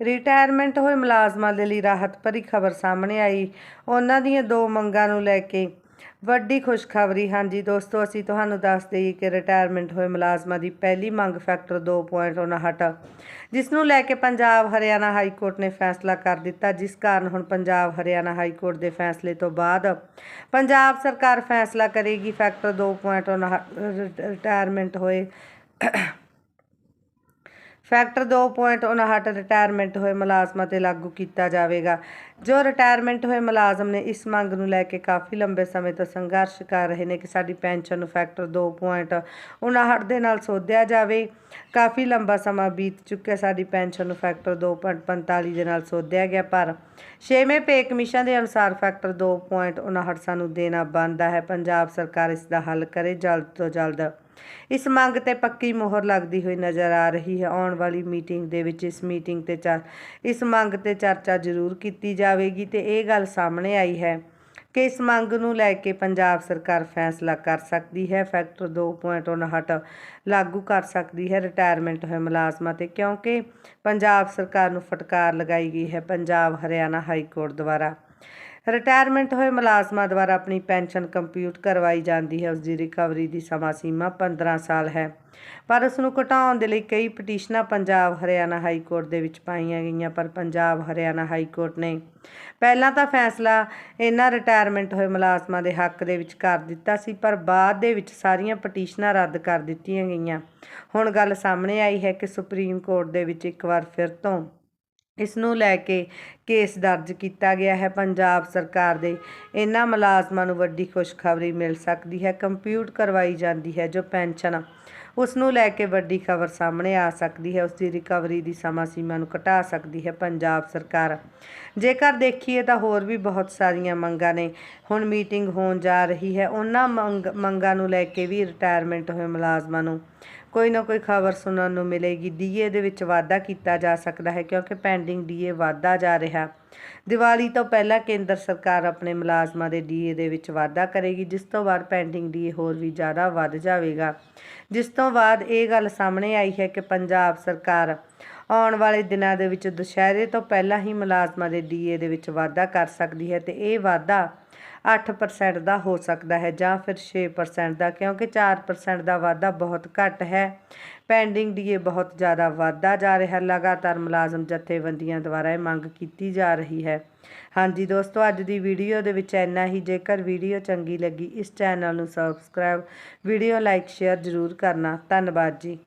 Retirement ਹੋਏ ਮੁਲਾਜ਼ਮਾਂ ਦੇ ਲਈ ਰਾਹਤ ਭਰੀ ਖਬਰ ਸਾਹਮਣੇ ਆਈ। ਉਹਨਾਂ ਦੀਆਂ ਦੋ ਮੰਗਾਂ ਨੂੰ ਲੈ ਕੇ ਵੱਡੀ ਖੁਸ਼ਖਬਰੀ। ਹਾਂਜੀ ਦੋਸਤੋ, ਅਸੀਂ ਤੁਹਾਨੂੰ ਦੱਸ ਦਈਏ ਕਿ ਰਿਟਾਇਰਮੈਂਟ ਹੋਏ ਮੁਲਾਜ਼ਮਾਂ ਦੀ ਪਹਿਲੀ ਮੰਗ ਫੈਕਟਰ 2.59 ਜਿਸ ਨੂੰ ਲੈ ਕੇ ਪੰਜਾਬ ਹਰਿਆਣਾ ਹਾਈ ਕੋਰਟ ਨੇ ਫੈਸਲਾ ਕਰ ਦਿੱਤਾ, ਜਿਸ ਕਾਰਨ ਹੁਣ ਪੰਜਾਬ ਹਰਿਆਣਾ ਹਾਈ ਕੋਰਟ ਦੇ ਫੈਸਲੇ ਤੋਂ ਬਾਅਦ ਪੰਜਾਬ ਸਰਕਾਰ ਫੈਸਲਾ ਕਰੇਗੀ। ਫੈਕਟਰ 2.59 ਰਿਟਾਇਰਮੈਂਟ ਹੋਏ ਫੈਕਟਰ 2.59 ਰਿਟਾਇਰਮੈਂਟ ਹੋਏ ਮੁਲਾਜ਼ਮਾਂ ਤੇ ਲਾਗੂ ਕੀਤਾ ਜਾਵੇਗਾ। ਜੋ ਰਿਟਾਇਰਮੈਂਟ ਹੋਏ ਮੁਲਾਜ਼ਮ ਨੇ ਇਸ ਮੰਗ ਨੂੰ ਲੈ ਕੇ ਕਾਫੀ ਲੰਬੇ ਸਮੇਂ ਤੋਂ ਸੰਘਰਸ਼ ਕਰ ਰਹੇ ਨੇ ਕਿ ਸਾਡੀ ਪੈਨਸ਼ਨ ਨੂੰ ਫੈਕਟਰ 2.59 ਦੇ ਨਾਲ ਸੋਧਿਆ ਜਾਵੇ। ਕਾਫੀ ਲੰਬਾ ਸਮਾਂ ਬੀਤ ਚੁੱਕਿਆ ਸਾਡੀ ਪੈਨਸ਼ਨ ਨੂੰ ਫੈਕਟਰ 2.45 ਦੇ ਨਾਲ ਸੋਧਿਆ ਗਿਆ, ਪਰ ਛੇਵੇਂ ਪੇ ਕਮਿਸ਼ਨ ਦੇ ਅਨੁਸਾਰ ਫੈਕਟਰ 2.59 ਸਾਨੂੰ ਦੇਣਾ ਬਣਦਾ ਹੈ। ਪੰਜਾਬ ਸਰਕਾਰ ਇਸ ਦਾ ਹੱਲ ਕਰੇ, ਜਲਦ ਤੋਂ ਜਲਦ। ਇਸ ਮੰਗ ਤੇ ਪੱਕੀ ਮੋਹਰ ਲੱਗਦੀ ਹੋਈ ਨਜ਼ਰ ਆ ਰਹੀ ਹੈ। ਆਉਣ ਵਾਲੀ ਮੀਟਿੰਗ ਦੇ ਵਿੱਚ ਇਸ ਮੀਟਿੰਗ ਤੇ ਚਰ, ਇਸ ਮੰਗ ਤੇ ਚਰਚਾ ਜ਼ਰੂਰ ਕੀਤੀ ਜਾਵੇਗੀ ਤੇ ਇਹ ਗੱਲ ਸਾਹਮਣੇ ਆਈ ਹੈ ਕਿ ਇਸ ਮੰਗ ਨੂੰ ਲੈ ਕੇ ਪੰਜਾਬ ਸਰਕਾਰ ਫੈਸਲਾ ਕਰ ਸਕਦੀ ਹੈ, ਫੈਕਟਰ 2.59 ਲਾਗੂ ਕਰ ਸਕਦੀ ਹੈ, ਰਿਟਾਇਰਮੈਂਟ ਹੋਏ ਮੁਲਾਜ਼ਮਾਂ ਤੇ, ਕਿਉਂਕਿ ਪੰਜਾਬ ਸਰਕਾਰ ਨੂੰ ਫਟਕਾਰ ਲਗਾਈ ਗਈ ਹੈ ਪੰਜਾਬ ਹਰਿਆਣਾ ਹਾਈ ਕੋਰਟ ਦੁਆਰਾ। ਰਿਟਾਇਰਮੈਂਟ ਹੋਏ ਮੁਲਾਜ਼ਮਾਂ ਦੁਆਰਾ ਆਪਣੀ ਪੈਨਸ਼ਨ ਕੰਪਿਊਟ ਕਰਵਾਈ ਜਾਂਦੀ ਹੈ ਉਸ ਦੀ ਰਿਕਵਰੀ ਦੀ ਸਮਾਂ ਸੀਮਾ 15 ਸਾਲ ਹੈ। ਪਰ ਉਸ ਨੂੰ ਘਟਾਉਣ ਦੇ ਲਈ ਕਈ ਪਟੀਸ਼ਨਾਂ ਪੰਜਾਬ, ਹਰਿਆਣਾ ਹਾਈ ਕੋਰਟ ਦੇ ਵਿੱਚ ਪਾਈਆਂ ਗਈਆਂ, ਪਰ ਪੰਜਾਬ, ਹਰਿਆਣਾ ਹਾਈ ਕੋਰਟ ਨੇ ਪਹਿਲਾਂ ਤਾਂ ਫੈਸਲਾ ਇਹਨਾਂ ਰਿਟਾਇਰਮੈਂਟ ਹੋਏ ਮੁਲਾਜ਼ਮਾਂ ਦੇ ਹੱਕ ਦੇ ਵਿੱਚ ਕਰ ਦਿੱਤਾ ਸੀ, ਪਰ ਬਾਅਦ ਦੇ ਵਿੱਚ ਸਾਰੀਆਂ ਪਟੀਸ਼ਨਾਂ ਰੱਦ ਕਰ ਦਿੱਤੀਆਂ ਗਈਆਂ। ਹੁਣ ਗੱਲ ਸਾਹਮਣੇ ਆਈ ਹੈ ਕਿ ਸੁਪਰੀਮ ਕੋਰਟ ਦੇ ਵਿੱਚ ਇੱਕ ਵਾਰ ਫਿਰ ਤੋਂ ਇਸ ਨੂੰ ਲੈ ਕੇ ਕੇਸ ਦਰਜ ਕੀਤਾ ਗਿਆ ਹੈ ਪੰਜਾਬ ਸਰਕਾਰ ਦੇ। ਇਹਨਾਂ ਮੁਲਾਜ਼ਮਾਂ ਨੂੰ ਵੱਡੀ ਖੁਸ਼ਖਬਰੀ ਮਿਲ ਸਕਦੀ ਹੈ। ਕੰਪਿਊਟ ਕਰਵਾਈ ਜਾਂਦੀ ਹੈ ਜੋ ਪੈਨਸ਼ਨ ਉਸ ਨੂੰ ਲੈ ਕੇ ਵੱਡੀ ਖਬਰ ਸਾਹਮਣੇ ਆ ਸਕਦੀ ਹੈ। ਉਸ ਦੀ ਰਿਕਵਰੀ ਦੀ ਸਮਾਂ ਸੀਮਾ ਨੂੰ ਘਟਾ ਸਕਦੀ ਹੈ ਪੰਜਾਬ ਸਰਕਾਰ। ਜੇਕਰ ਦੇਖੀਏ ਤਾਂ ਹੋਰ ਵੀ ਬਹੁਤ ਸਾਰੀਆਂ ਮੰਗਾਂ ਨੇ। ਹੁਣ ਮੀਟਿੰਗ ਹੋਣ ਜਾ ਰਹੀ ਹੈ। ਉਹਨਾਂ ਮੰਗ, ਮੰਗਾਂ ਨੂੰ ਲੈ ਕੇ ਵੀ ਰਿਟਾਇਰਮੈਂਟ ਹੋਏ ਮੁਲਾਜ਼ਮਾਂ ਨੂੰ ਕੋਈ ਨਾ ਕੋਈ ਖਬਰ ਸੁਣਨ ਨੂੰ ਮਿਲੇਗੀ। ਡੀਏ ਦੇ ਵਿੱਚ ਵਾਧਾ ਕੀਤਾ ਜਾ ਸਕਦਾ ਹੈ ਕਿਉਂਕਿ ਪੈਂਡਿੰਗ ਡੀਏ ਵਾਧਾ ਜਾ ਰਿਹਾ। ਦੀਵਾਲੀ ਤੋਂ ਪਹਿਲਾਂ ਕੇਂਦਰ ਸਰਕਾਰ ਆਪਣੇ ਮੁਲਾਜ਼ਮਾਂ ਦੇ ਡੀਏ ਦੇ ਵਿੱਚ ਵਾਧਾ ਕਰੇਗੀ, ਜਿਸ ਤੋਂ ਬਾਅਦ ਪੈਂਡਿੰਗ ਡੀਏ ਹੋਰ ਵੀ ਜ਼ਿਆਦਾ ਵੱਧ ਜਾਵੇਗਾ। ਜਿਸ ਤੋਂ ਬਾਅਦ ਇਹ ਗੱਲ ਸਾਹਮਣੇ ਆਈ ਹੈ ਕਿ ਪੰਜਾਬ ਸਰਕਾਰ ਆਉਣ ਵਾਲੇ ਦਿਨਾਂ ਦੇ ਵਿੱਚ ਦੁਸ਼ਹਿਰੇ ਤੋਂ ਪਹਿਲਾਂ ਹੀ ਮੁਲਾਜ਼ਮਾਂ ਦੇ ਡੀਏ ਦੇ ਵਿੱਚ ਵਾਧਾ ਕਰ ਸਕਦੀ ਹੈ ਤੇ ਇਹ ਵਾਧਾ 8% ਦਾ ਹੋ ਸਕਦਾ ਹੈ ਜਾਂ ਫਿਰ 6% ਦਾ, ਕਿਉਂਕਿ 4% ਦਾ ਵਾਧਾ ਬਹੁਤ ਘੱਟ ਹੈ। ਪੈਂਡਿੰਗ ਡੀਏ ਬਹੁਤ ਜ਼ਿਆਦਾ ਵਾਧਾ ਜਾ ਰਿਹਾ, ਲਗਾਤਾਰ ਮੁਲਾਜ਼ਮ ਜਥੇਬੰਦੀਆਂ ਦੁਆਰਾ ਇਹ ਮੰਗ ਕੀਤੀ ਜਾ ਰਹੀ ਹੈ। ਹਾਂਜੀ ਦੋਸਤੋ, ਅੱਜ ਦੀ ਵੀਡੀਓ ਦੇ ਵਿੱਚ ਇੰਨਾ ਹੀ। ਜੇਕਰ ਵੀਡੀਓ ਚੰਗੀ ਲੱਗੀ, ਇਸ ਚੈਨਲ ਨੂੰ ਸਬਸਕ੍ਰਾਈਬ ਵੀਡੀਓ ਲਾਈਕ ਸ਼ੇਅਰ ਜ਼ਰੂਰ ਕਰਨਾ। ਧੰਨਵਾਦ ਜੀ।